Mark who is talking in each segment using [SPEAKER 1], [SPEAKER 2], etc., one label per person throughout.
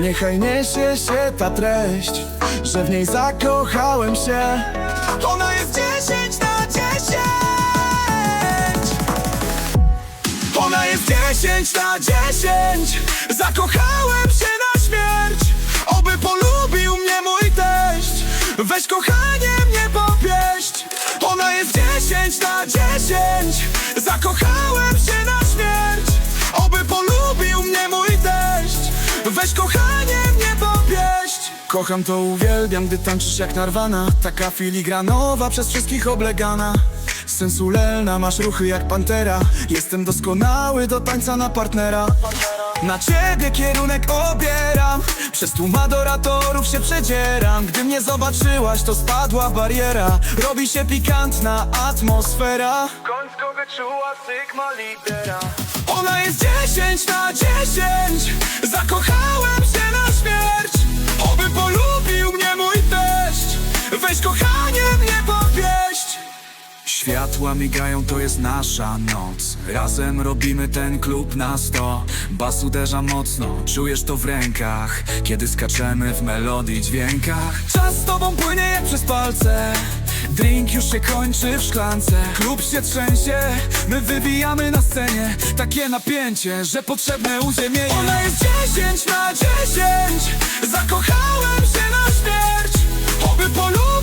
[SPEAKER 1] Niechaj niesie się ta treść, że w niej zakochałem się. Ona jest 10 na 10 Ona jest 10 na 10 Zakochałem się na śmierć. Oby polubił mnie mój teść. Weź kochanie mnie popieść. Ona jest 10 na 10 Zakochałem się na Kocham to, uwielbiam, gdy tańczysz jak narwana Taka filigranowa, przez wszystkich oblegana. Sensulelna, masz ruchy jak pantera. Jestem doskonały do tańca na partnera. Na ciebie kierunek obieram. Przez tłum adoratorów się przedzieram. Gdy mnie zobaczyłaś, to spadła bariera. Robi się pikantna atmosfera. Końcu wyczuła sygma lidera Ona jest 10 Weź kochanie mnie popieść Światła migają, to jest nasza noc. Razem robimy ten klub na sto. Bas uderza mocno, czujesz to w rękach. Kiedy skaczemy w melodii dźwiękach. Czas z tobą płynie jak przez palce. Drink już się kończy w szklance. Klub się trzęsie, my wywijamy na scenie. Takie napięcie, że potrzebne uziemienie. Ona jest 10 na 10 Zakochałem się na śmierć. Oby polubił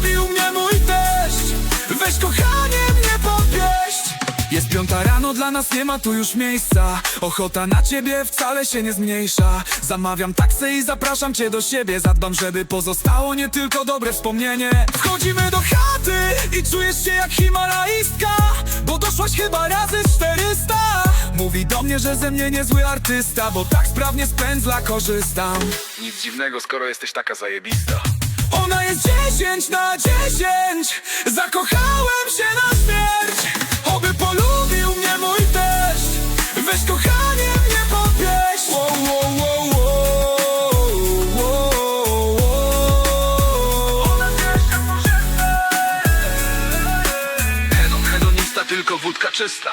[SPEAKER 1] dla nas nie ma tu już miejsca. Ochota na ciebie wcale się nie zmniejsza. Zamawiam taksę i zapraszam cię do siebie. Zadbam, żeby pozostało nie tylko dobre wspomnienie. Wchodzimy do chaty i czujesz się jak himalaistka Bo doszłaś chyba razy z 400 Mówi do mnie, że ze mnie niezły artysta Bo tak sprawnie z pędzla korzystam.
[SPEAKER 2] Nic dziwnego, skoro jesteś taka zajebista.
[SPEAKER 1] Ona jest 10 na 10 Zakochałem wódka czysta